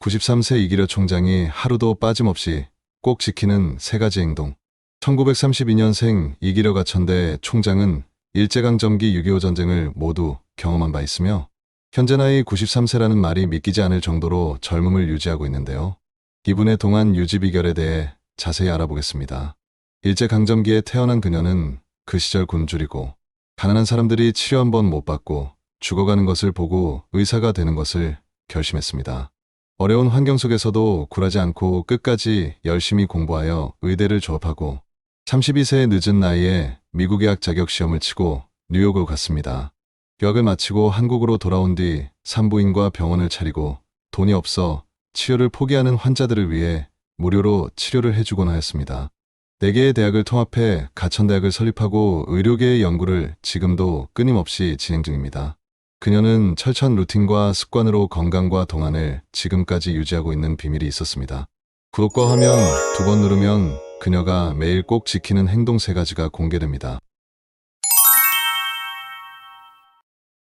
93세 이기려 총장이 하루도 빠짐없이 꼭 지키는 세 가지 행동. 1932년생 이기려 가천대 총장은 일제강점기 6.25 전쟁을 모두 경험한 바 있으며 현재 나이 93세라는 말이 믿기지 않을 정도로 젊음을 유지하고 있는데요. 이분의 동안 유지 비결에 대해 자세히 알아보겠습니다. 일제강점기에 태어난 그녀는 그 시절 굶주리고 가난한 사람들이 치료 한 번 못 받고 죽어가는 것을 보고 의사가 되는 것을 결심했습니다. 어려운 환경 속에서도 굴하지 않고 끝까지 열심히 공부하여 의대를 졸업하고 32세의 늦은 나이에 미국 의학 자격 시험을 치고 뉴욕을 갔습니다. 유학을 마치고 한국으로 돌아온 뒤 산부인과 병원을 차리고 돈이 없어 치료를 포기하는 환자들을 위해 무료로 치료를 해주곤 하였습니다. 4개의 대학을 통합해 가천대학을 설립하고 의료계의 연구를 지금도 끊임없이 진행 중입니다. 그녀는 철천 루틴과 습관으로 건강과 동안을 지금까지 유지하고 있는 비밀이 있었습니다. 구독과 화면 두 번 누르면 그녀가 매일 꼭 지키는 행동 세 가지가 공개됩니다.